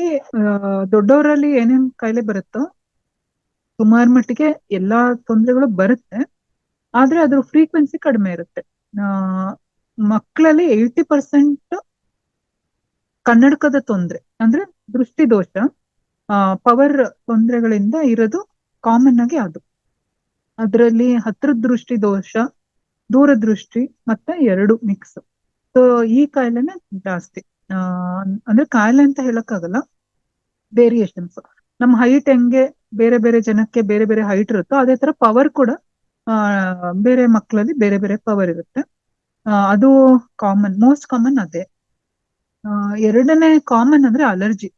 ಮಕ್ಕಳಲ್ಲಿ ದೊಡ್ಡವರಲ್ಲಿ ಏನೇನ್ ಕಾಯಿಲೆ ಬರುತ್ತೋ ಸುಮಾರ್ ಮಟ್ಟಿಗೆ ಎಲ್ಲಾ ತೊಂದರೆಗಳು ಬರುತ್ತೆ. ಆದ್ರೆ ಅದ್ರ ಫ್ರೀಕ್ವೆನ್ಸಿ ಕಡಿಮೆ ಇರುತ್ತೆ. ಮಕ್ಕಳಲ್ಲಿ ಏಯ್ಟಿ ಪರ್ಸೆಂಟ್ ಕನ್ನಡಕದ ತೊಂದ್ರೆ, ಅಂದ್ರೆ ದೃಷ್ಟಿ ದೋಷ ಪವರ್ ತೊಂದರೆಗಳಿಂದ ಇರೋದು ಕಾಮನ್ ಆಗಿ ಅದು. ಅದರಲ್ಲಿ ಹತ್ರ ದೃಷ್ಟಿ ದೋಷ ದೂರದೃಷ್ಟಿ, ಮತ್ತೆ ಎರಡು ಮಿಕ್ಸ್ ಸೊ ಈ ಕಾಯಿಲೆನೆ ಜಾಸ್ತಿ. ಅಂದ್ರೆ ಕಾಯಿಲೆ ಅಂತ ಹೇಳಕ್ಕಾಗಲ್ಲ ವೇರಿಯೇಷನ್ಸ್ ನಮ್ ಹೈಟ್ ಹೆಂಗೆ, ಬೇರೆ ಬೇರೆ ಜನಕ್ಕೆ ಬೇರೆ ಬೇರೆ ಹೈಟ್ ಇರುತ್ತೋ ಅದೇ ತರ ಪವರ್ ಕೂಡ ಬೇರೆ ಮಕ್ಕಳಲ್ಲಿ ಬೇರೆ ಬೇರೆ ಪವರ್ ಇರುತ್ತೆ. ಅದು ಕಾಮನ್ ಮೋಸ್ಟ್ ಕಾಮನ್ ಅದೇ. ಎರಡನೇ ಕಾಮನ್ ಅಂದ್ರೆ ಅಲರ್ಜಿ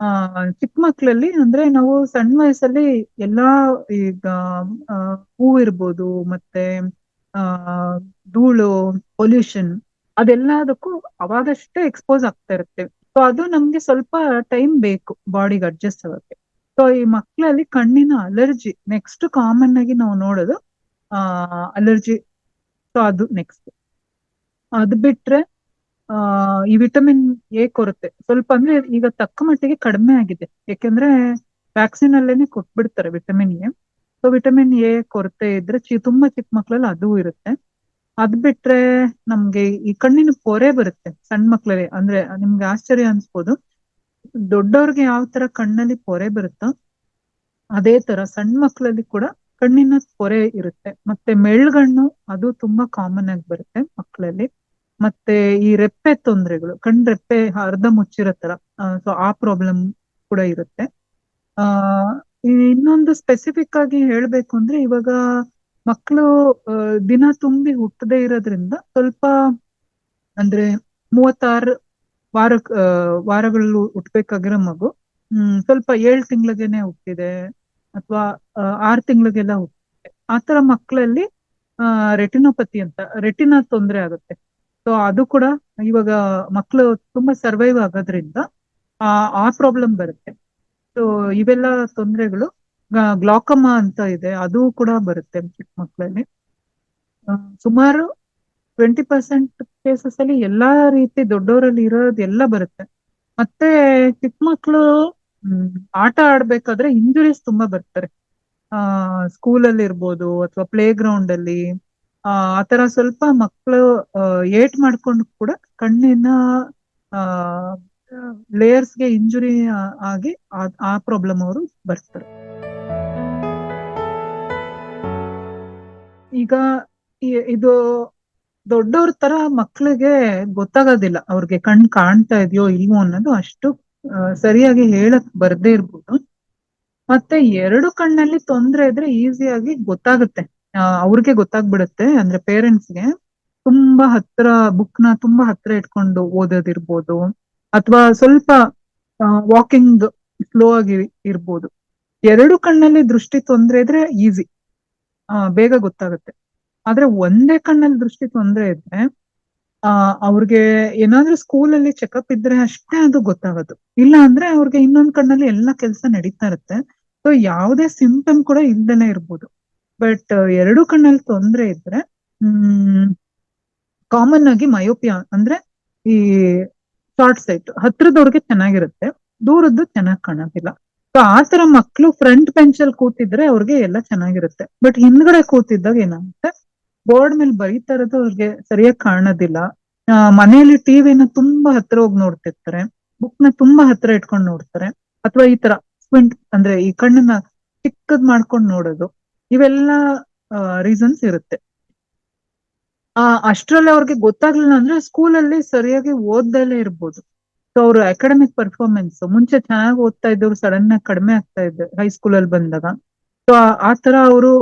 ಆ, ಚಿಕ್ಕ ಮಕ್ಕಳಲ್ಲಿ ಅಂದ್ರೆ ನಾವು ಸಣ್ಣ ವಯಸ್ಸಲ್ಲಿ ಎಲ್ಲಾ ಈಗ ಹೂ ಇರ್ಬೋದು, ಮತ್ತೆ, ಆ, ಧೂಳು ಪೊಲ್ಯೂಷನ್ ಅದೆಲ್ಲದಕ್ಕೂ ಅವಾಗಷ್ಟೇ ಎಕ್ಸ್ಪೋಸ್ ಆಗ್ತಾ ಇರುತ್ತೆ. ಸೊ ಅದು ನಮ್ಗೆ ಸ್ವಲ್ಪ ಟೈಮ್ ಬೇಕು ಬಾಡಿಗೆ ಅಡ್ಜಸ್ಟ್ ಆಗೋಕೆ ಸೊ ಈ ಮಕ್ಕಳಲ್ಲಿ ಕಣ್ಣಿನ ಅಲರ್ಜಿ ನೆಕ್ಸ್ಟ್ ಕಾಮನ್ ಆಗಿ ನಾವು ನೋಡೋದು, ಆ ಅಲರ್ಜಿ ಸೊ ಅದು ನೆಕ್ಸ್ಟ್ ಅದು ಬಿಟ್ರೆ, ಆ, ಈ ವಿಟಮಿನ್ ಎ ಕೊರತೆ. ಸ್ವಲ್ಪ ಅಂದ್ರೆ ಈಗ ತಕ್ಕ ಮಟ್ಟಿಗೆ ಕಡಿಮೆ ಆಗಿದೆ. ಯಾಕೆಂದ್ರೆ ವ್ಯಾಕ್ಸಿನ್ ಅಲ್ಲೇನೆ ಕೊಟ್ಬಿಡ್ತಾರೆ vitamin A so vitamin A ಕೊರತೆ ಇದ್ರೆ ತುಂಬಾ ಚಿಕ್ಕ ಮಕ್ಕಳಲ್ಲಿ ಅದು ಇರುತ್ತೆ. ಅದ್ ಬಿಟ್ರೆ ನಮ್ಗೆ ಈ ಕಣ್ಣಿನ ಪೊರೆ ಬರುತ್ತೆ ಸಣ್ಣ ಮಕ್ಳಲ್ಲಿ. ಅಂದ್ರೆ ನಿಮ್ಗೆ ಆಶ್ಚರ್ಯ ಅನ್ಸ್ಬೋದು. ದೊಡ್ಡವ್ರಿಗೆ ಯಾವ ತರ ಕಣ್ಣಲ್ಲಿ ಪೊರೆ ಬರುತ್ತೋ ಅದೇ ತರ ಸಣ್ಣ ಮಕ್ಕಳಲ್ಲಿ ಕೂಡ ಕಣ್ಣಿನ ಪೊರೆ ಇರುತ್ತೆ. ಮತ್ತೆ ಮೆಳ್ಗಣ್ಣು ಅದು ತುಂಬಾ ಕಾಮನ್ ಆಗಿ ಬರುತ್ತೆ ಮಕ್ಕಳಲ್ಲಿ ಮತ್ತೆ ಈ ರೆಪ್ಪೆ ತೊಂದರೆಗಳು, ಕಣ್ ರೆಪ್ಪೆ ಅರ್ಧ ಮುಚ್ಚಿರೋ ತರ ಸೊ ಆ ಪ್ರಾಬ್ಲಮ್ ಕೂಡ ಇರುತ್ತೆ. ಆ ಇನ್ನೊಂದು ಸ್ಪೆಸಿಫಿಕ್ ಆಗಿ ಹೇಳ್ಬೇಕು ಅಂದ್ರೆ ಇವಾಗ ಮಕ್ಕಳು ದಿನ ತುಂಬಿ ಹುಟ್ಟದೇ ಇರೋದ್ರಿಂದ ಸ್ವಲ್ಪ, ಅಂದ್ರೆ ಮೂವತ್ತಾರು ವಾರ ವಾರಗಳಲ್ಲೂ ಹುಟ್ಬೇಕಾಗಿರೋ ಮಗು, ಹ್ಮ್, ಸ್ವಲ್ಪ ಏಳ್ ತಿಂಗ್ಳಿಗೆನೆ ಹುಟ್ಟಿದೆ ಅಥವಾ ಆರ್ ತಿಂಗ್ಳಿಗೆಲ್ಲ ಹುಟ್ಟಿದೆ. ಆತರ ಮಕ್ಕಳಲ್ಲಿ, ಆ, ರೆಟಿನೋಪತಿ ಅಂತ, ರೆಟಿನಾ ತೊಂದರೆ ಆಗುತ್ತೆ. ಸೊ, ಅದು ಕೂಡ ಇವಾಗ ಮಕ್ಕಳು ತುಂಬಾ ಸರ್ವೈವ್ ಆಗೋದ್ರಿಂದ, ಆ ಆ ಪ್ರಾಬ್ಲಮ್ ಬರುತ್ತೆ. ಸೊ, ಇವೆಲ್ಲ ತೊಂದರೆಗಳು ಗ್ಲಾಕಮ ಅಂತ ಇದೆ, ಅದು ಕೂಡ ಬರುತ್ತೆ ಚಿಕ್ಕ ಮಕ್ಕಳಲ್ಲಿ ಸುಮಾರು ಟ್ವೆಂಟಿ ಪರ್ಸೆಂಟ್ ಕೇಸಸ್ ಅಲ್ಲಿ ಎಲ್ಲಾ ರೀತಿ ದೊಡ್ಡವರಲ್ಲಿ ಇರೋದು ಎಲ್ಲ ಬರುತ್ತೆ. ಮತ್ತೆ ಚಿಕ್ಕ ಮಕ್ಕಳು ಆಟ ಆಡ್ಬೇಕಾದ್ರೆ ಇಂಜುರೀಸ್ ತುಂಬಾ ಬರ್ತಾರೆ. ಆ ಸ್ಕೂಲ್ ಅಲ್ಲಿ ಇರ್ಬೋದು ಅಥವಾ ಪ್ಲೇ ಗ್ರೌಂಡ್ ಅಲ್ಲಿ ಆ ಆತರ ಸ್ವಲ್ಪ ಮಕ್ಕಳು ಏಟ್ ಮಾಡ್ಕೊಂಡು ಕೂಡ ಕಣ್ಣಿನ, ಆ, ಲೇಯರ್ಸ್ಗೆ ಇಂಜುರಿ ಆಗಿ ಆ ಪ್ರಾಬ್ಲಮ್ ಅವರು ಬರ್ತಾರೆ. ಈಗ ಇದು ದೊಡ್ಡವ್ರ ತರ ಮಕ್ಳಿಗೆ ಗೊತ್ತಾಗೋದಿಲ್ಲ. ಅವ್ರಿಗೆ ಕಣ್ ಕಾಣ್ತಾ ಇದೆಯೋ ಇಲ್ವೋ ಅನ್ನೋದು ಅಷ್ಟು ಸರಿಯಾಗಿ ಹೇಳಕ್ ಬರ್ದೇ ಇರ್ಬೋದು. ಮತ್ತೆ ಎರಡು ಕಣ್ಣಲ್ಲಿ ತೊಂದ್ರೆ ಇದ್ರೆ ಈಸಿಯಾಗಿ ಗೊತ್ತಾಗುತ್ತೆ. ಅವ್ರಿಗೆ ಗೊತ್ತಾಗ್ಬಿಡುತ್ತೆ. ಅಂದ್ರೆ ಪೇರೆಂಟ್ಸ್ಗೆ ತುಂಬಾ ಹತ್ರ ಬುಕ್ನ ತುಂಬಾ ಹತ್ರ ಇಟ್ಕೊಂಡು ಓದೋದಿರ್ಬೋದು. ಅಥವಾ ಸ್ವಲ್ಪ ವಾಕಿಂಗ್ ಸ್ಲೋ ಆಗಿ ಇರ್ಬೋದು. ಎರಡು ಕಣ್ಣಲ್ಲಿ ದೃಷ್ಟಿ ತೊಂದ್ರೆ ಇದ್ರೆ ಈಸಿ ಬೇಗ ಗೊತ್ತಾಗುತ್ತೆ. ಆದ್ರೆ ಒಂದೇ ಕಣ್ಣಲ್ಲಿ ದೃಷ್ಟಿ ತೊಂದರೆ ಇದ್ರೆ, ಆ, ಅವ್ರಿಗೆ ಏನಾದ್ರೂ ಸ್ಕೂಲಲ್ಲಿ ಚೆಕಪ್ ಇದ್ರೆ ಅಷ್ಟೇ ಅದು ಗೊತ್ತಾಗೋದು. ಇಲ್ಲ ಅಂದ್ರೆ ಅವ್ರಿಗೆ ಇನ್ನೊಂದ್ ಕಣ್ಣಲ್ಲಿ ಎಲ್ಲಾ ಕೆಲಸ ನಡೀತಾ ಇರುತ್ತೆ. ಸೊ ಯಾವುದೇ ಸಿಂಪ್ಟಮ್ ಕೂಡ ಇಲ್ದೇನೆ ಇರ್ಬೋದು. ಬಟ್ ಎರಡು ಕಣ್ಣಲ್ಲಿ ತೊಂದರೆ ಇದ್ರೆ, ಹ್ಮ್ ಕಾಮನ್ ಆಗಿ ಮಯೋಪಿಯಾ ಅಂದ್ರೆ ಈ ಶಾರ್ಟ್ ಸೈಟ್ ಹತ್ರದವ್ರಿಗೆ ಚೆನ್ನಾಗಿರುತ್ತೆ, ದೂರದ್ದು ಚೆನ್ನಾಗಿ ಕಾಣೋದಿಲ್ಲ. ಸೊ ಆತರ ಮಕ್ಳು ಫ್ರಂಟ್ ಬೆಂಚ್ ಅಲ್ಲಿ ಕೂತಿದ್ರೆ ಅವ್ರಿಗೆ ಎಲ್ಲ ಚೆನ್ನಾಗಿರುತ್ತೆ. ಬಟ್ ಹಿಂದ್ಗಡೆ ಕೂತಿದ್ದಾಗ ಏನಾಗುತ್ತೆ? ಬೋರ್ಡ್ ಮೇಲೆ ಬರೀತಾ ಇರೋದು ಅವ್ರಿಗೆ ಸರಿಯಾಗಿ ಕಾಣೋದಿಲ್ಲ. ಮನೆಯಲ್ಲಿ ಟಿವಿನ ತುಂಬಾ ಹತ್ರ ಹೋಗಿ ನೋಡ್ತಿರ್ತಾರೆ. ಬುಕ್ನ ತುಂಬಾ ಹತ್ರ ಇಟ್ಕೊಂಡು ನೋಡ್ತಾರೆ. ಅಥವಾ ಈ ತರ ಅಂದ್ರೆ ಈ ಕಣ್ಣನ್ನ ಚಿಕ್ಕದ್ ಮಾಡ್ಕೊಂಡು ನೋಡೋದು. ಇವೆಲ್ಲ ರೀಸನ್ಸ್ ಇರುತ್ತೆ. ಆ, ಅಷ್ಟ್ರಲ್ಲಿ ಅವ್ರಿಗೆ ಗೊತ್ತಾಗ್ಲಿಲ್ಲ ಅಂದ್ರೆ ಸ್ಕೂಲಲ್ಲಿ ಸರಿಯಾಗಿ ಓದ್ದಲೇ ಇರ್ಬೋದು. ಸೊ ಅವ್ರ ಅಕಾಡೆಮಿಕ್ ಪರ್ಫಾರ್ಮೆನ್ಸ್ ಮುಂಚೆ ಚೆನ್ನಾಗಿ ಓದ್ತಾ ಇದ್ದವ್ರು ಸಡನ್ ಆಗಿ ಕಡಿಮೆ ಆಗ್ತಾ ಇದ್ದೆ ಹೈಸ್ಕೂಲ್ ಅಲ್ಲಿ ಬಂದಾಗ. ಸೊ ಆ ತರ ಅವರು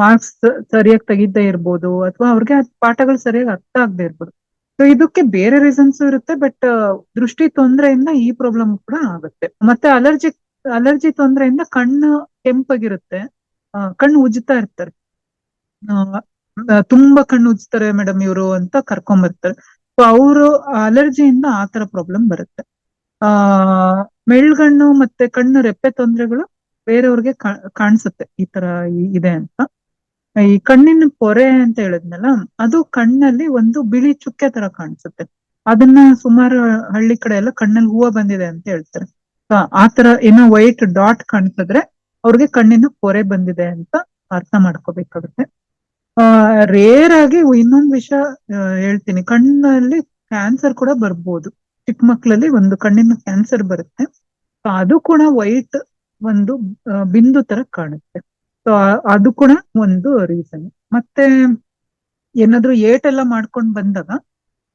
ಮಾರ್ಕ್ಸ್ ಸರಿಯಾಗಿ ತೆಗಿದ್ದೇ ಇರ್ಬೋದು, ಅಥವಾ ಅವ್ರಿಗೆ ಪಾಠಗಳು ಸರಿಯಾಗಿ ಅರ್ಥ ಆಗದೆ ಇರ್ಬೋದು. ಸೊ ಇದಕ್ಕೆ ಬೇರೆ ರೀಸನ್ಸ್ ಇರುತ್ತೆ ಬಟ್ ದೃಷ್ಟಿ ತೊಂದರೆಯಿಂದ ಈ ಪ್ರಾಬ್ಲಮ್ ಕೂಡ ಆಗುತ್ತೆ. ಮತ್ತೆ ಅಲರ್ಜಿ ಅಲರ್ಜಿ ತೊಂದರೆಯಿಂದ ಕಣ್ಣು ಕೆಂಪಾಗಿರುತ್ತೆ ಕಣ್ಣು ಉಜ್ತಾ ಇರ್ತಾರೆ. ತುಂಬಾ ಕಣ್ಣು ಉಜ್ತಾರೆ ಮೇಡಮ್ ಇವರು ಅಂತ ಕರ್ಕೊಂಡ್ ಬರ್ತಾರೆ ಸೊ ಅವರು ಅಲರ್ಜಿಯಿಂದ ಆ ತರ ಪ್ರಾಬ್ಲಮ್ ಬರುತ್ತೆ. ಆ ಮೆಳ್ಗಣ್ಣು ಮತ್ತೆ ಕಣ್ಣು ರೆಪ್ಪೆ ತೊಂದರೆಗಳು ಬೇರೆಯವ್ರಿಗೆ ಕಾಣಿಸುತ್ತೆ ಈ ತರ ಇದೆ ಅಂತ. ಈ ಕಣ್ಣಿನ ಪೊರೆ ಅಂತ ಹೇಳಿದ್ನಲ್ಲ, ಅದು ಕಣ್ಣಲ್ಲಿ ಒಂದು ಬಿಳಿ ಚುಕ್ಕೆ ತರ ಕಾಣಿಸುತ್ತೆ. ಅದನ್ನ ಸುಮಾರು ಹಳ್ಳಿ ಕಡೆ ಎಲ್ಲ ಕಣ್ಣಲ್ಲಿ ಹೂವು ಬಂದಿದೆ ಅಂತ ಹೇಳ್ತಾರೆ. ಆ ತರ ಏನೋ ವೈಟ್ ಡಾಟ್ ಕಾಣಿಸಿದ್ರೆ ಅವ್ರಿಗೆ ಕಣ್ಣಿನ ಪೊರೆ ಬಂದಿದೆ ಅಂತ ಅರ್ಥ ಮಾಡ್ಕೋಬೇಕಾಗುತ್ತೆ. ರೇರ್ ಆಗಿ ಇನ್ನೊಂದು ವಿಷಯ ಹೇಳ್ತೀನಿ. ಕಣ್ಣಲ್ಲಿ ಕ್ಯಾನ್ಸರ್ ಕೂಡ ಬರ್ಬೋದು. ಚಿಕ್ಕ ಮಕ್ಕಳಲ್ಲಿ ಒಂದು ಕಣ್ಣಿನ ಕ್ಯಾನ್ಸರ್ ಬರುತ್ತೆ. ಅದು ಕೂಡ ವೈಟ್ ಒಂದು ಆ, ಬಿಂದು ತರ ಕಾಣುತ್ತೆ. ಸೊ ಅದು ಕೂಡ ಒಂದು ರೀಸನ್ ಮತ್ತೆ ಏನಾದ್ರೂ ಏಟೆಲ್ಲ ಮಾಡ್ಕೊಂಡ್ ಬಂದಾಗ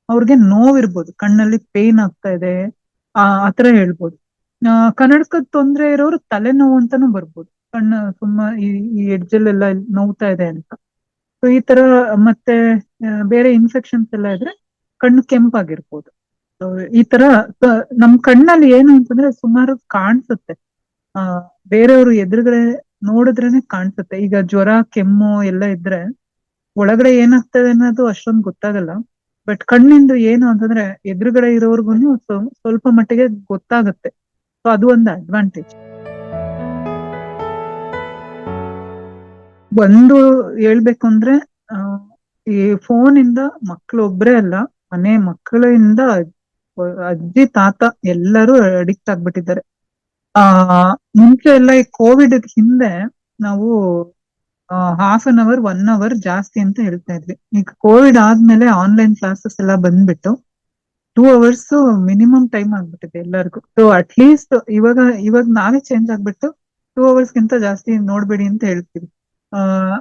ಅವ್ರಿಗೆ ನೋವಿರ್ಬೋದು. ಕಣ್ಣಲ್ಲಿ ಪೇನ್ ಆಗ್ತಾ ಇದೆ. ಆ ಆತರ ಹೇಳ್ಬೋದು. ಆ ಕನ್ನಡಕದ ತೊಂದ್ರೆ ಇರೋರು ತಲೆನೋವು ಅಂತಾನು ಬರ್ಬೋದು. ಕಣ್ಣು ಈ ಈ ಎಡ್ಜಲ್ಲೆಲ್ಲ ನೋವ್ತಾ ಇದೆ ಅಂತ. ಸೊ ಈ ತರ, ಮತ್ತೆ ಬೇರೆ ಇನ್ಫೆಕ್ಷನ್ಸ್ ಎಲ್ಲ ಇದ್ರೆ ಕಣ್ಣು ಕೆಂಪಾಗಿರ್ಬೋದು. ಸೊ ಈ ತರ ನಮ್ ಕಣ್ಣಲ್ಲಿ ಏನು ಅಂತಂದ್ರೆ ಸುಮಾರು ಕಾಣಿಸುತ್ತೆ. ಆ, ಬೇರೆಯವರು ಎದುರುಗಡೆ ನೋಡಿದ್ರೇನೆ ಕಾಣಿಸುತ್ತೆ. ಈಗ ಜ್ವರ, ಕೆಮ್ಮು ಎಲ್ಲ ಇದ್ರೆ ಒಳಗಡೆ ಏನಾಗ್ತದೆ ಅನ್ನೋದು ಅಷ್ಟೊಂದು ಗೊತ್ತಾಗಲ್ಲ. ಬಟ್ ಕಣ್ಣಿಂದು ಏನು ಅಂತಂದ್ರೆ ಎದುರುಗಡೆ ಇರೋರ್ಗುನು ಸ್ವಲ್ಪ ಮಟ್ಟಿಗೆ ಗೊತ್ತಾಗುತ್ತೆ. ಸೊ ಅದು ಒಂದು ಅಡ್ವಾಂಟೇಜ್ ಒಂದು ಹೇಳ್ಬೇಕು ಅಂದ್ರೆ ಈ ಫೋನ್ ಇಂದ ಮಕ್ಕಳು ಒಬ್ರೇ ಅಲ್ಲ, ಮನೆ ಮಕ್ಕಳಿಂದ ಅಜ್ಜಿ, ತಾತ ಎಲ್ಲರೂ ಅಡಿಕ್ಟ್ ಆಗ್ಬಿಟ್ಟಿದ್ದಾರೆ. ಆ, ಮುಂಚೆ ಎಲ್ಲ ಈ ಕೋವಿಡ್ ಹಿಂದೆ ನಾವು half an hour one hour ಜಾಸ್ತಿ ಅಂತ ಹೇಳ್ತಾ ಇದ್ವಿ. ಈಗ ಕೋವಿಡ್ ಆದ್ಮೇಲೆ ಆನ್ಲೈನ್ ಕ್ಲಾಸಸ್ ಎಲ್ಲ ಬಂದ್ಬಿಟ್ಟು ಟೂ ಅವರ್ಸ್ ಮಿನಿಮಮ್ ಟೈಮ್ ಆಗ್ಬಿಟ್ಟಿದೆ ಎಲ್ಲರಿಗೂ. ಸೊ ಅಟ್ ಲೀಸ್ಟ್ ಇವಾಗ ಇವಾಗ ನಾವೇ ಚೇಂಜ್ ಆಗ್ಬಿಟ್ಟು ಟೂ ಅವರ್ಸ್ ಗಿಂತ ಜಾಸ್ತಿ ನೋಡ್ಬೇಡಿ ಅಂತ ಹೇಳ್ತೀವಿ. ಆ,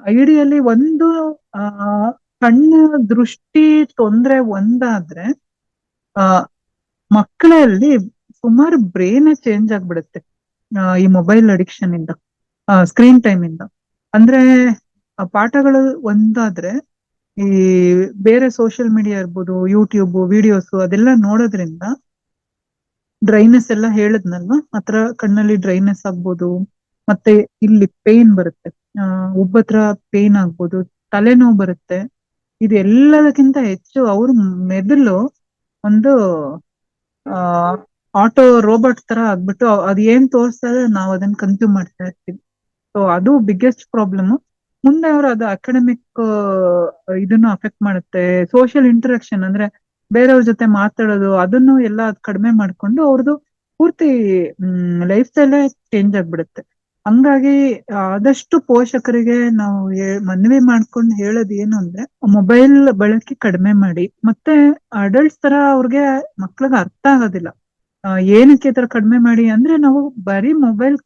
ಐಡಿಯಲ್ಲಿ ಒಂದು, ಆ, ಕಣ್ಣ ದೃಷ್ಟಿ ತೊಂದ್ರೆ ಒಂದಾದ್ರೆ, ಆ, ಮಕ್ಕಳಲ್ಲಿ ಸುಮಾರು ಬ್ರೇನ್ ಚೇಂಜ್ ಆಗ್ಬಿಡುತ್ತೆ ಈ ಮೊಬೈಲ್ ಅಡಿಕ್ಷನ್ ಇಂದ ಸ್ಕ್ರೀನ್ ಟೈಮ್ ಇಂದ. ಅಂದ್ರೆ ಪಾಠಗಳು ಒಂದಾದ್ರೆ, ಈ ಬೇರೆ ಸೋಷಿಯಲ್ ಮೀಡಿಯಾ ಇರ್ಬೋದು ಯೂಟ್ಯೂಬ್ ವಿಡಿಯೋಸ್ ಅದೆಲ್ಲ ನೋಡೋದ್ರಿಂದ ಡ್ರೈನೆಸ್ ಎಲ್ಲ ಹೇಳದ್ನಲ್ವಾ? ಆತರ ಕಣ್ಣಲ್ಲಿ ಡ್ರೈನೆಸ್ ಆಗ್ಬೋದು, ಮತ್ತೆ ಇಲ್ಲಿ ಪೇನ್ ಬರುತ್ತೆ. ಆ ಉಬ್ಬತ್ರ ಪೇನ್ ಆಗ್ಬೋದು, ತಲೆನೋವು ಬರುತ್ತೆ. ಇದೆಲ್ಲದಕ್ಕಿಂತ ಹೆಚ್ಚು ಅವ್ರ ಮೆದುಳು ಒಂದು ಆಟೋ ರೋಬೋಟ್ ತರ ಆಗ್ಬಿಟ್ಟು ಅದ್ ಏನ್ ತೋರಿಸ್ತಾರೆ ನಾವು ಅದನ್ನ ಕನ್ಸ್ಯೂಮ್ ಮಾಡ್ತಾ ಇರ್ತೀವಿ. ಸೊ ಅದು ಬಿಗ್ಗೆಸ್ಟ್ ಪ್ರಾಬ್ಲಮ್ ಮುಂದೆ ಅವರು ಅದು ಅಕಾಡೆಮಿಕ್ ಇದನ್ನು ಅಫೆಕ್ಟ್ ಮಾಡುತ್ತೆ. ಸೋಷಿಯಲ್ ಇಂಟರಾಕ್ಷನ್ ಅಂದ್ರೆ ಬೇರೆಯವ್ರ ಜೊತೆ ಮಾತಾಡೋದು, ಅದನ್ನು ಎಲ್ಲ ಕಡಿಮೆ ಮಾಡ್ಕೊಂಡು ಅವ್ರದ್ದು ಪೂರ್ತಿ ಲೈಫ್ ಸ್ಟೈಲೇ ಚೇಂಜ್ ಆಗ್ಬಿಡುತ್ತೆ. ಹಂಗಾಗಿ ಆದಷ್ಟು ಪೋಷಕರಿಗೆ ನಾವು ಮನವಿ ಮಾಡ್ಕೊಂಡು ಹೇಳೋದು ಏನು ಅಂದ್ರೆ ಮೊಬೈಲ್ ಬಳಕೆ ಕಡಿಮೆ ಮಾಡಿ. ಮತ್ತೆ ಅಡಲ್ಟ್ಸ್ ತರ ಅವ್ರಿಗೆ ಮಕ್ಳಿಗೆ ಅರ್ಥ ಆಗೋದಿಲ್ಲ. ಏನಕ್ಕೆ ತರ ಕಡಿಮೆ ಮಾಡಿ ಅಂದ್ರೆ ನಾವು ಬರೀ ಮೊಬೈಲ್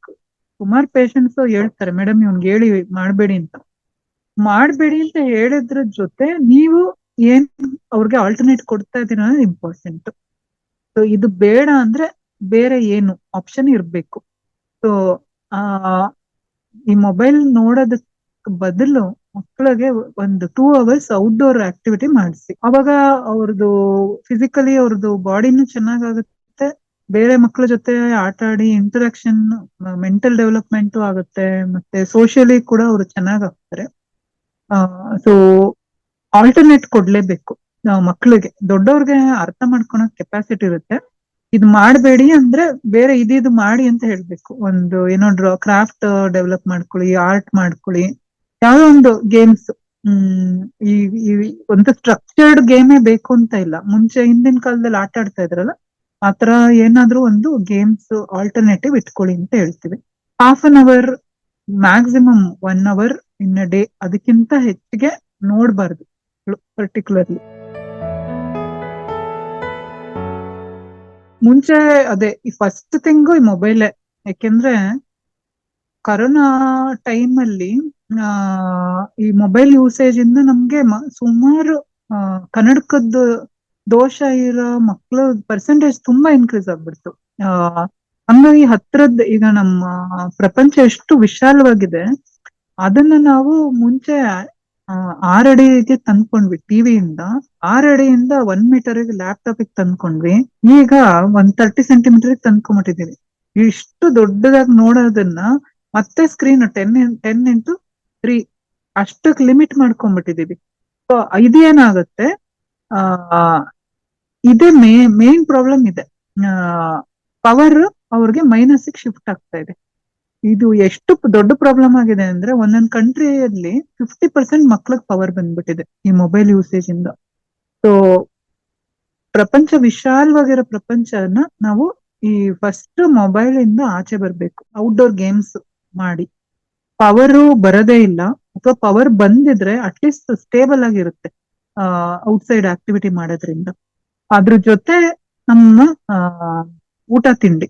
ಸುಮಾರು ಪೇಷಂಟ್ಸ್ ಹೇಳ್ತಾರೆ ಮೇಡಮ್ ಇವ್ನ್ಗೆ ಹೇಳಿ ಮಾಡ್ಬೇಡಿ ಅಂತ. ಮಾಡ್ಬೇಡಿ ಅಂತ ಹೇಳಿದ್ರ ಜೊತೆ ನೀವು ಏನ್ ಅವ್ರಿಗೆ ಆಲ್ಟರ್ನೇಟ್ ಕೊಡ್ತಾ ಅನ್ನೋದು ಇಂಪಾರ್ಟೆಂಟ್ ಸೊ ಇದು ಬೇಡ ಅಂದ್ರೆ ಬೇರೆ ಏನು ಆಪ್ಷನ್ ಇರ್ಬೇಕು. ಸೊ ಆ, ಈ ಮೊಬೈಲ್ ನೋಡೋದಕ್ ಬದಲು ಮಕ್ಕಳಿಗೆ ಒಂದು ಟೂ ಅವರ್ಸ್ ಔಟ್ಡೋರ್ ಆಕ್ಟಿವಿಟಿ ಮಾಡಿಸಿ. ಅವಾಗ ಅವ್ರದ್ದು ಫಿಸಿಕಲಿ ಅವ್ರದ್ದು ಬಾಡಿನೂ ಚೆನ್ನಾಗಾಗುತ್ತೆ, ಬೇರೆ ಮಕ್ಕಳ ಜೊತೆ ಆಟ ಆಡಿ ಇಂಟರಾಕ್ಷನ್ ಮೆಂಟಲ್ ಡೆವಲಪ್ಮೆಂಟ್ ಆಗುತ್ತೆ, ಮತ್ತೆ ಸೋಷಿಯಲಿ ಕೂಡ ಅವರು ಚೆನ್ನಾಗಾಗ್ತಾರೆ. ಸೊ ಆಲ್ಟರ್ನೇಟ್ ಕೊಡ್ಲೇಬೇಕು ಮಕ್ಕಳಿಗೆ. ದೊಡ್ಡವ್ರಿಗೆ ಅರ್ಥ ಮಾಡ್ಕೊಳಕ್ ಕೆಪಾಸಿಟಿ ಇರುತ್ತೆ. ಇದು ಮಾಡಬೇಡಿ ಅಂದ್ರೆ ಬೇರೆ ಇದಿದು ಮಾಡಿ ಅಂತ ಹೇಳ್ಬೇಕು. ಒಂದು ಏನೋ ಡ್ರಾ ಕ್ರಾಫ್ಟ್ ಡೆವಲಪ್ ಮಾಡ್ಕೊಳ್ಳಿ ಆರ್ಟ್ ಮಾಡ್ಕೊಳ್ಳಿ. ಯಾವ್ದೋ ಒಂದು ಗೇಮ್ಸ್ ಹ್ಮ್, ಈ ಒಂದು ಸ್ಟ್ರಕ್ಚರ್ಡ್ ಗೇಮೇ ಬೇಕು ಅಂತ ಇಲ್ಲ. ಮುಂಚೆ ಹಿಂದಿನ ಕಾಲದಲ್ಲಿ ಆಟ ಆಡ್ತಾ ಇದ್ರಲ್ಲ ಆತರ ಏನಾದ್ರೂ ಒಂದು ಗೇಮ್ಸ್ ಆಲ್ಟರ್ನೇಟಿವ್ ಇಟ್ಕೊಳ್ಳಿ ಅಂತ ಹೇಳ್ತೀವಿ. Half an hour maximum one hour in a day ಅದಕ್ಕಿಂತ ಹೆಚ್ಚಿಗೆ ನೋಡ್ಬಾರ್ದು ಪರ್ಟಿಕ್ಯುಲರ್ಲಿ ಮುಂಚೆ ಅದೇ, ಈ ಫಸ್ಟ್ ಥಿಂಗ್ ಈ ಮೊಬೈಲೇ ಯಾಕೆಂದ್ರೆ ಕರೋನಾ ಟೈಮ್ ಅಲ್ಲಿ ಈ ಮೊಬೈಲ್ ಯೂಸೇಜ್ ಇಂದ ನಮ್ಗೆ ಸುಮಾರು ಕನ್ನಡಕದ್ದು ಕನ್ನಡಕದ ದೋಷ ಇರೋ ಮಕ್ಕಳ ಪರ್ಸೆಂಟೇಜ್ ತುಂಬಾ ಇನ್ಕ್ರೀಸ್ ಆಗ್ಬಿಡ್ತು. ಹಂಗಾಗಿ ಹತ್ರದ ಈಗ ನಮ್ಮ ಪ್ರಪಂಚ ಎಷ್ಟು ವಿಶಾಲವಾಗಿದೆ, ಅದನ್ನ ನಾವು ಮುಂಚೆ ಆ, ಆರ್ ಅಡಿಗೆ ತಂದ್ಕೊಂಡ್ವಿ ಟಿವಿಯಿಂದ ಆರ್ ಅಡಿಯಿಂದ ಒನ್ ಮೀಟರ್ ಲ್ಯಾಪ್ಟಾಪ್ ತಂದ್ಕೊಂಡ್ವಿ. ಈಗ ಒಂದ್ ತರ್ಟಿ ಸೆಂಟಿಮೀಟರ್ ತಂದ್ಕೊಂಬಿಟ್ಟಿದೀವಿ ಇಷ್ಟು ದೊಡ್ಡದಾಗಿ ನೋಡೋದನ್ನ ಮತ್ತೆ screen ten ten into three ಅಷ್ಟಕ್ limit ಮಾಡ್ಕೊಂಡ್ಬಿಟ್ಟಿದೀವಿ. ಸೊ ಇದೇನಾಗತ್ತೆ ಆ ಇದೇ ಮೇನ್ ಪ್ರಾಬ್ಲಮ್ ಇದೆ. ಪವರ್ ಅವ್ರಿಗೆ ಮೈನಸ್ ಶಿಫ್ಟ್ ಆಗ್ತಾ ಇದೆ. ಇದು ಎಷ್ಟು ದೊಡ್ಡ ಪ್ರಾಬ್ಲಮ್ ಆಗಿದೆ ಅಂದ್ರೆ ಒಂದೊಂದ್ ಕಂಟ್ರಿಯಲ್ಲಿ ಫಿಫ್ಟಿ ಪರ್ಸೆಂಟ್ ಮಕ್ಳಿಗೆ ಪವರ್ ಬಂದ್ಬಿಟ್ಟಿದೆ ಈ ಮೊಬೈಲ್ ಯೂಸೇಜ್ ಇಂದ. ಸೊ ಪ್ರಪಂಚ ವಿಶಾಲವಾಗಿರೋ ಪ್ರಪಂಚನ ನಾವು ಈ ಫಸ್ಟ್ ಮೊಬೈಲ್ ಇಂದ ಆಚೆ ಬರ್ಬೇಕು ಔಟ್ಡೋರ್ ಗೇಮ್ಸ್ ಮಾಡಿ. ಪವರು ಬರದೇ ಇಲ್ಲ, ಅಥವಾ ಪವರ್ ಬಂದಿದ್ರೆ ಅಟ್ಲೀಸ್ಟ್ ಸ್ಟೇಬಲ್ ಆಗಿರುತ್ತೆ ಔಟ್ಸೈಡ್ ಆಕ್ಟಿವಿಟಿ ಮಾಡೋದ್ರಿಂದ. ಅದ್ರ ಜೊತೆ ನಮ್ಮ ಊಟ ತಿಂಡಿ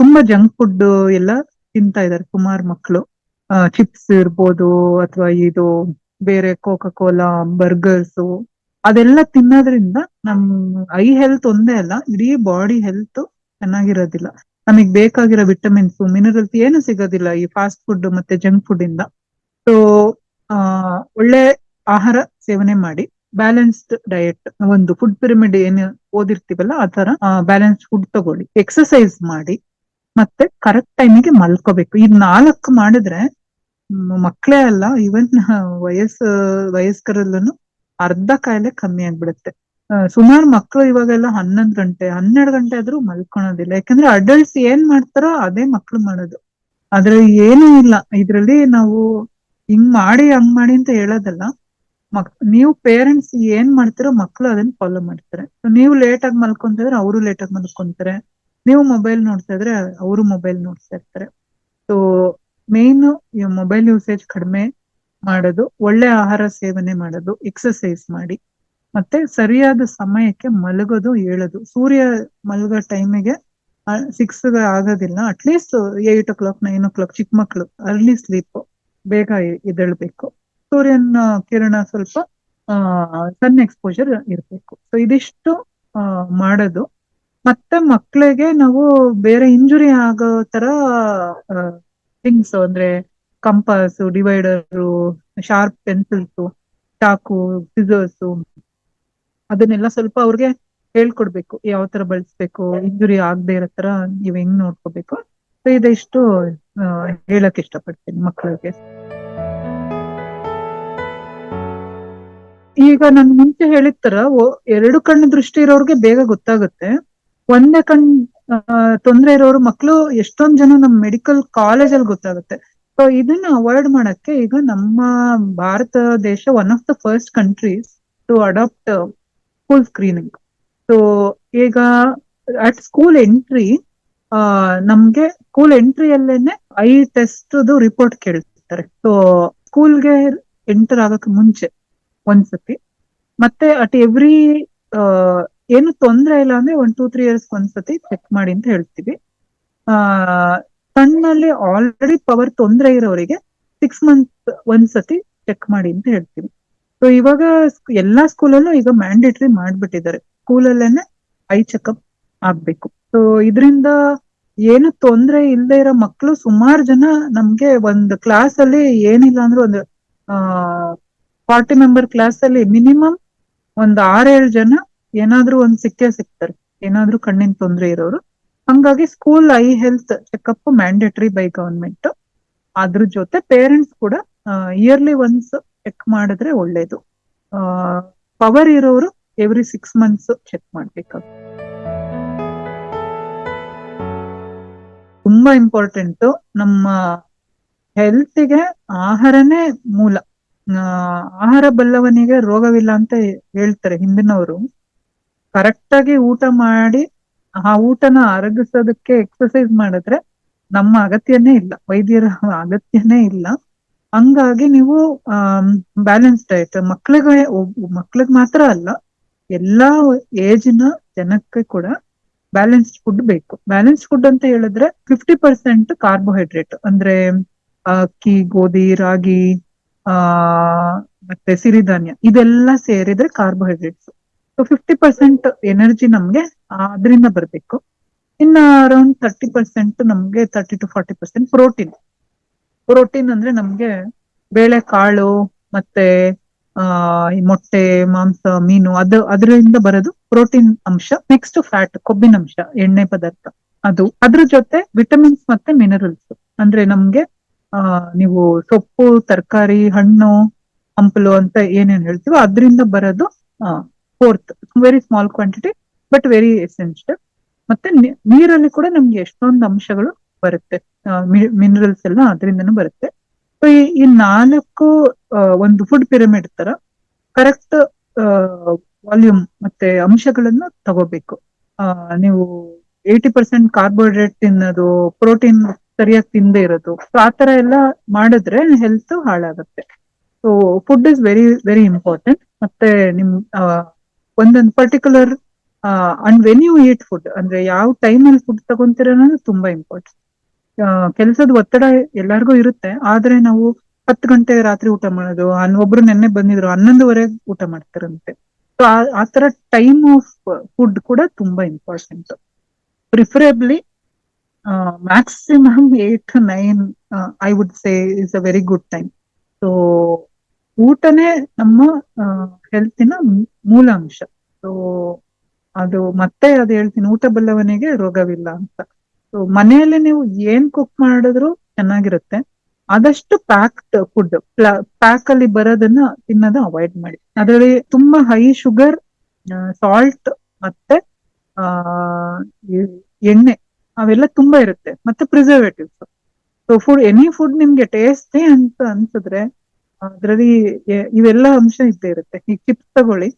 ತುಂಬಾ ಜಂಕ್ ಫುಡ್ ಎಲ್ಲ ತಿಂತಾ ಇದ್ದಾರೆ ಸುಮಾರು ಮಕ್ಕಳು ಚಿಪ್ಸ್ ಇರ್ಬೋದು ಅಥವಾ ಇದು ಬೇರೆ ಕೋಕಾ ಕೋಲಾ ಬರ್ಗರ್ಸ್ ಅದೆಲ್ಲ ತಿನ್ನೋದ್ರಿಂದ ನಮ್ ಐ ಹೆಲ್ತ್ ಒಂದೇ ಅಲ್ಲ, ಇಡೀ ಬಾಡಿ ಹೆಲ್ತ್ ಚೆನ್ನಾಗಿರೋದಿಲ್ಲ. ನಮಗ್ ಬೇಕಾಗಿರೋ ವಿಟಮಿನ್ಸ್ ಮಿನರಲ್ಸ್ ಏನು ಸಿಗೋದಿಲ್ಲ ಈ ಫಾಸ್ಟ್ ಫುಡ್ ಮತ್ತೆ ಜಂಕ್ ಫುಡ್ ಇಂದ. ಸೊ ಒಳ್ಳೆ ಆಹಾರ ಸೇವನೆ ಮಾಡಿ. ಬ್ಯಾಲೆನ್ಸ್ಡ್ ಡಯಟ್ ಒಂದು ಫುಡ್ ಪಿರಮಿಡ್ ಏನು ಓದಿರ್ತೀವಲ್ಲ, ಆ ತರ ಬ್ಯಾಲೆನ್ಸ್ಡ್ ಫುಡ್ ತಗೊಳ್ಳಿ. ಎಕ್ಸಸೈಸ್ ಮಾಡಿ. ಮತ್ತೆ ಕರೆಕ್ಟ್ ಟೈಮಿಗೆ ಮಲ್ಕೋಬೇಕು. ಈ ನಾಲ್ಕು ಮಾಡಿದ್ರೆ ಮಕ್ಕಳೇ ಅಲ್ಲ ಇವನ್ ವಯಸ್ಸು ವಯಸ್ಕರಲ್ಲೂ ಅರ್ಧ ಕಾಯಿಲೆ ಕಮ್ಮಿ ಆಗ್ಬಿಡುತ್ತೆ. ಸುಮಾರು ಮಕ್ಕಳು ಇವಾಗೆಲ್ಲ ಹನ್ನೊಂದು ಗಂಟೆ, ಹನ್ನೆರಡು ಗಂಟೆ ಆದ್ರೂ ಮಲ್ಕೊಳೋದಿಲ್ಲ. ಯಾಕಂದ್ರೆ ಅಡಲ್ಟ್ಸ್ ಏನ್ ಮಾಡ್ತಾರೋ ಅದೇ ಮಕ್ಳು ಮಾಡೋದು. ಆದ್ರೆ ಏನೂ ಇಲ್ಲ. ಇದ್ರಲ್ಲಿ ನಾವು ಹಿಂಗ್ ಮಾಡಿ, ಹಂಗ್ ಮಾಡಿ ಅಂತ ಹೇಳೋದಲ್ಲ. ಮಕ್, ನೀವು ಪೇರೆಂಟ್ಸ್ ಏನ್ ಮಾಡ್ತೀರೋ ಮಕ್ಳು ಅದನ್ನ ಫಾಲೋ ಮಾಡ್ತಾರೆ. ನೀವು ಲೇಟ್ ಆಗಿ ಮಲ್ಕೊಂತಿದ್ರೆ ಅವರು ಲೇಟ್ ಆಗಿ ಮಲ್ಕೊಂತಾರೆ. ನೀವು ಮೊಬೈಲ್ ನೋಡ್ತಾ ಇದ್ರೆ ಅವರು ಮೊಬೈಲ್ ನೋಡ್ತಾ ಇರ್ತಾರೆ. ಸೊ ಮೇನ್ ಮೊಬೈಲ್ ಯೂಸೇಜ್ ಕಡಿಮೆ ಮಾಡೋದು, ಒಳ್ಳೆ ಆಹಾರ ಸೇವನೆ ಮಾಡೋದು ಎಕ್ಸಸೈಸ್ ಮಾಡಿ, ಮತ್ತೆ ಸರಿಯಾದ ಸಮಯಕ್ಕೆ ಮಲಗೋದು, ಏಳೋದು. ಸೂರ್ಯ ಮಲಗೋ ಟೈಮಿಗೆ ಸಿಕ್ಸ್ ಆಗೋದಿಲ್ಲ. At least eight o'clock nine o'clock ಚಿಕ್ಕ ಮಕ್ಳು ಅರ್ಲಿ ಸ್ಲೀಪ್ ಬೇಗ ಎದ್ದೇಳ್ಬೇಕು. ಸೂರ್ಯನ ಕಿರಣ ಸ್ವಲ್ಪ ಸನ್ ಎಕ್ಸ್ಪೋಜರ್ ಇರಬೇಕು. ಸೊ ಇದಿಷ್ಟು ಮಾಡೋದು. ಮತ್ತೆ ಮಕ್ಳಿಗೆ ನಾವು ಬೇರೆ ಇಂಜುರಿ ಆಗೋ ತರ ಥಿಂಗ್ಸ್ ಅಂದ್ರೆ ಕಂಪಾಸ್ ಡಿವೈಡರ್ ಶಾರ್ಪ್ ಪೆನ್ಸಿಲ್ಸ್ ಚಾಕು ಸಿಸರ್ಸ್ ಅದನ್ನೆಲ್ಲ ಸ್ವಲ್ಪ ಅವ್ರಿಗೆ ಹೇಳ್ಕೊಡ್ಬೇಕು. ಯಾವ ತರ ಬಳಸ್ಬೇಕು ಇಂಜುರಿ ಆಗದೆ ಇರೋ ತರ ನೀವ್ ಹೆಂಗ್ ನೋಡ್ಕೋಬೇಕು ಸೊ ಇದಿಷ್ಟು ಹೇಳಕ್ ಇಷ್ಟಪಡ್ತೀನಿ ಮಕ್ಕಳಿಗೆ ಈಗ ನಾನು ಮುಂಚೆ ಹೇಳಿದ ತರ ಎರಡು ಕಣ್ಣು ದೃಷ್ಟಿ ಇರೋರ್ಗೆ ಬೇಗ ಗೊತ್ತಾಗುತ್ತೆ. ಒಂದೇ ಕಣ್ ತೊಂದ್ರೆ ಇರೋರು ಮಕ್ಕಳು ಎಷ್ಟೊಂದ್ ಜನ ನಮ್ ಮೆಡಿಕಲ್ ಕಾಲೇಜ್ ಅಲ್ಲಿ ಗೊತ್ತಾಗುತ್ತೆ. ಸೊ ಇದನ್ನ ಅವಾಯ್ಡ್ ಮಾಡಕ್ಕೆ ಈಗ ನಮ್ಮ ಭಾರತ ದೇಶ one of the first countries to adopt full screening so ಈಗ ಅಟ್ ಸ್ಕೂಲ್ ಎಂಟ್ರಿ ಆ, ನಮ್ಗೆ ಸ್ಕೂಲ್ ಎಂಟ್ರಿಯಲ್ಲೇನೆ ಐ ಟೆಸ್ಟ್ ರಿಪೋರ್ಟ್ ಕೇಳ್ತಾರೆ ಸೊ ಸ್ಕೂಲ್ಗೆ ಎಂಟರ್ ಆಗಕ್ಕೆ ಮುಂಚೆ ಒಂದ್ಸತಿ. ಮತ್ತೆ ಅಟ್ ಎವ್ರಿ ಏನು ತೊಂದ್ರೆ ಇಲ್ಲ ಅಂದ್ರೆ ಒನ್ ಟೂ ತ್ರೀ ಇಯರ್ಸ್ ಒಂದ್ಸತಿ ಚೆಕ್ ಮಾಡಿ ಅಂತ ಹೇಳ್ತೀವಿ. ಆ ಕಣ್ಣಲ್ಲಿ ಆಲ್ರೆಡಿ ಪವರ್ ತೊಂದ್ರೆ ಇರೋರಿಗೆ ಸಿಕ್ಸ್ ಮಂತ್ ಒಂದ್ಸತಿ ಚೆಕ್ ಮಾಡಿ ಅಂತ ಹೇಳ್ತೀವಿ. ಸೊ ಇವಾಗ ಎಲ್ಲಾ ಸ್ಕೂಲಲ್ಲೂ ಈಗ ಮ್ಯಾಂಡೇಟರಿ ಮಾಡ್ಬಿಟ್ಟಿದ್ದಾರೆ. ಸ್ಕೂಲಲ್ಲೇನೆ ಐ ಚೆಕಪ್ ಆಗ್ಬೇಕು. ಸೊ ಇದರಿಂದ ಏನು ತೊಂದ್ರೆ ಇಲ್ಲದೆ ಇರೋ ಮಕ್ಕಳು ಸುಮಾರು ಜನ ನಮ್ಗೆ ಒಂದು ಕ್ಲಾಸ್ ಅಲ್ಲಿ ಏನಿಲ್ಲ ಅಂದ್ರೆ ಒಂದು, ಆ ಫಾರ್ಟಿ ಮೆಂಬರ್ ಕ್ಲಾಸ್ ಅಲ್ಲಿ ಮಿನಿಮಮ್ ಒಂದ್ ಆರೇಳು ಜನ ಏನಾದ್ರೂ ಒಂದ್ ಸಿಕ್ಕೇ ಸಿಗ್ತಾರೆ ಏನಾದ್ರೂ ಕಣ್ಣಿನ ತೊಂದ್ರೆ ಇರೋರು. ಹಂಗಾಗಿ school eye health checkup mandatory by government ಅದ್ರ ಜೊತೆ ಪೇರೆಂಟ್ಸ್ ಕೂಡ ಇಯರ್ಲಿ ಒನ್ಸ್ ಚೆಕ್ ಮಾಡಿದ್ರೆ ಒಳ್ಳೇದು. ಪವರ್ ಇರೋರು ಎವ್ರಿ ಸಿಕ್ಸ್ ಮಂತ್ಸ್ ಚೆಕ್ ಮಾಡ್ಬೇಕಾಗುತ್ತೆ. ತುಂಬಾ ಇಂಪಾರ್ಟೆಂಟ್ ನಮ್ಮ ಹೆಲ್ತ್ಗೆ ಆಹಾರನೇ ಮೂಲ. ಆಹಾರ ಬಲ್ಲವನಿಗೆ ರೋಗವಿಲ್ಲ ಅಂತ ಹೇಳ್ತಾರೆ ಹಿಂದಿನವರು. ಕರೆಕ್ಟ್ ಆಗಿ ಊಟ ಮಾಡಿ, ಆ ಊಟನ ಅರಗಿಸೋದಕ್ಕೆ ಎಕ್ಸಸೈಸ್ ಮಾಡಿದ್ರೆ ನಮ್ಮ ಅಗತ್ಯನೇ ಇಲ್ಲ, ವೈದ್ಯರ ಅಗತ್ಯನೇ ಇಲ್ಲ. ಹಂಗಾಗಿ ನೀವು ಬ್ಯಾಲೆನ್ಸ್ ಡಯಟ್ ಮಕ್ಳಿಗೆ ಮಕ್ಳಿಗೆ ಮಾತ್ರ ಅಲ್ಲ, ಎಲ್ಲಾ ಏಜ್ನ ಜನಕ್ಕೆ ಕೂಡ ಬ್ಯಾಲೆನ್ಸ್ಡ್ ಫುಡ್ ಬೇಕು. ಬ್ಯಾಲೆನ್ಸ್ಡ್ ಫುಡ್ ಅಂತ ಹೇಳಿದ್ರೆ ಫಿಫ್ಟಿ ಪರ್ಸೆಂಟ್ ಕಾರ್ಬೋಹೈಡ್ರೇಟ್ ಅಂದ್ರೆ ಅಕ್ಕಿ ಗೋಧಿ, ರಾಗಿ, ಆ, ಮತ್ತೆ ಸಿರಿಧಾನ್ಯ, ಇದೆಲ್ಲ ಸೇರಿದ್ರೆ carbohydrates so fifty percent energy ನಮ್ಗೆ ಅದರಿಂದ ಬರ್ಬೇಕು. ಇನ್ನ ಅರೌಂಡ್ ತರ್ಟಿ ಪರ್ಸೆಂಟ್ ನಮ್ಗೆ thirty to forty percent protein protein ಅಂದ್ರೆ ನಮ್ಗೆ ಬೇಳೆ ಕಾಳು ಮತ್ತೆ, ಆ ಮೊಟ್ಟೆ, ಮಾಂಸ, ಮೀನು ಅದು, ಅದರಿಂದ ಬರೋದು ಪ್ರೋಟೀನ್ ಅಂಶ ನೆಕ್ಸ್ಟ್ ಫ್ಯಾಟ್ ಕೊಬ್ಬಿನ ಅಂಶ, ಎಣ್ಣೆ ಪದಾರ್ಥ ಅದು. ಅದ್ರ ಜೊತೆ ವಿಟಮಿನ್ಸ್ ಮತ್ತೆ ಮಿನರಲ್ಸ್ ಅಂದ್ರೆ ನಮ್ಗೆ, ಆ, ನೀವು ಸೊಪ್ಪು, ತರಕಾರಿ, ಹಣ್ಣು, ಹಂಪಲು ಅಂತ ಏನೇನ್ ಹೇಳ್ತೀವೋ ಅದರಿಂದ ಬರೋದು fourth very small quantity but very essential ಮತ್ತೆ ನೀರಲ್ಲಿ ಕೂಡ ನಮ್ಗೆ ಎಷ್ಟೊಂದು ಅಂಶಗಳು ಬರುತ್ತೆ. ಮಿನರಲ್ಸ್ ಎಲ್ಲ ಅದರಿಂದನೂ ಬರುತ್ತೆ. ಸೊ ಈ ನಾಲ್ಕು ಒಂದು ಫುಡ್ ಪಿರಮಿಡ್ ತರ ಕರೆಕ್ಟ್ ವಾಲ್ಯೂಮ್ ಮತ್ತೆ ಅಂಶಗಳನ್ನ ತಗೋಬೇಕು. ನೀವು ಏಯ್ಟಿ ಪರ್ಸೆಂಟ್ ಕಾರ್ಬೋಹೈಡ್ರೇಟ್ ತಿನ್ನೋದು ಪ್ರೋಟೀನ್ ಸರಿಯಾಗಿ ತಿಂದೇ ಇರೋದು ಆ ತರ ಎಲ್ಲ ಮಾಡಿದ್ರೆ ಹೆಲ್ತ್ ಹಾಳಾಗುತ್ತೆ. So food is very very important ಮತ್ತೆ ನಿಮ್ ಒಂದೊಂದು particular and when you eat food ಅಂದ್ರೆ ಯಾವ ಟೈಮ್ ಅಲ್ಲಿ ಫುಡ್ ತಗೊಂತೀರ ಅನ್ನೋದು ತುಂಬಾ ಇಂಪಾರ್ಟೆಂಟ್ ಕೆಲಸದ ಒತ್ತಡ ಎಲ್ಲಾರ್ಗು ಇರುತ್ತೆ. ಆದ್ರೆ ನಾವು ಹತ್ತು ಗಂಟೆ ರಾತ್ರಿ ಊಟ ಮಾಡೋದು, ಅನ್- ಒಬ್ರು ನೆನ್ನೆ ಬಂದಿದ್ರು ಹನ್ನೊಂದುವರೆಗೆ ಊಟ ಮಾಡ್ತಾರಂತೆ. ಸೊ ಆ ತರ ಟೈಮ್ ಆಫ್ ಫುಡ್ ಕೂಡ ತುಂಬಾ important preferably maximum eight nine I would say is a very good time so ಊಟನೇ ನಮ್ಮ ಹೆಲ್ತಿನ ಮೂಲ ಅಂಶ ಸೊ ಅದು ಮತ್ತೆ ಅದು ಹೇಳ್ತೀನಿ, ಊಟ ಬಲ್ಲವನಿಗೆ ರೋಗವಿಲ್ಲ ಅಂತ. ಸೊ ಮನೆಯಲ್ಲಿ ನೀವು ಏನ್ ಕುಕ್ ಮಾಡಿದ್ರು ಚೆನ್ನಾಗಿರುತ್ತೆ. ಆದಷ್ಟು ಪ್ಯಾಕ್ಡ್ ಫುಡ್ ಪ್ಯಾಕ್ ಅಲ್ಲಿ ಬರೋದನ್ನ ತಿನ್ನೋದ ಅವಾಯ್ಡ್ ಮಾಡಿ. ಅದರಲ್ಲಿ ತುಂಬಾ ಹೈ ಶುಗರ್ ಸಾಲ್ಟ್ ಮತ್ತೆ ಎಣ್ಣೆ ಅವೆಲ್ಲ ತುಂಬಾ ಇರುತ್ತೆ. ಮತ್ತೆ preservatives so food any food ನಿಮ್ಗೆ ಟೇಸ್ಟಿ ಅಂತ ಅನ್ಸಿದ್ರೆ ಅದರಲ್ಲಿ ಇವೆಲ್ಲ ಅಂಶ ಇದ್ದೇ ಇರುತ್ತೆ. ಈ ಚಿಪ್ಸ್ ತಗೊಳ್ಳಿ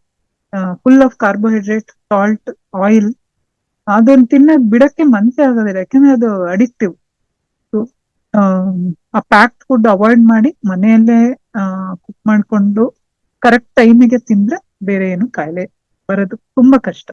full of carbohydrate salt oil ಅದನ್ನ ತಿನ್ನೋದ್ ಬಿಡಕ್ಕೆ ಮನಸ್ಸೇ ಆಗೋದಿಲ್ಲ. ಯಾಕಂದ್ರೆ ಅದು ಅಡಿಕ್ಟಿವ್ ಆ ಪ್ಯಾಕ್ಡ್ ಫುಡ್ ಅವಾಯ್ಡ್ ಮಾಡಿ ಮನೆಯಲ್ಲೇ ಕುಕ್ ಮಾಡ್ಕೊಂಡು ಕರೆಕ್ಟ್ ಟೈಮಿಗೆ ತಿಂದ್ರೆ ಬೇರೆ ಏನು ಕಾಯಿಲೆ ಬರೋದು ತುಂಬಾ ಕಷ್ಟ.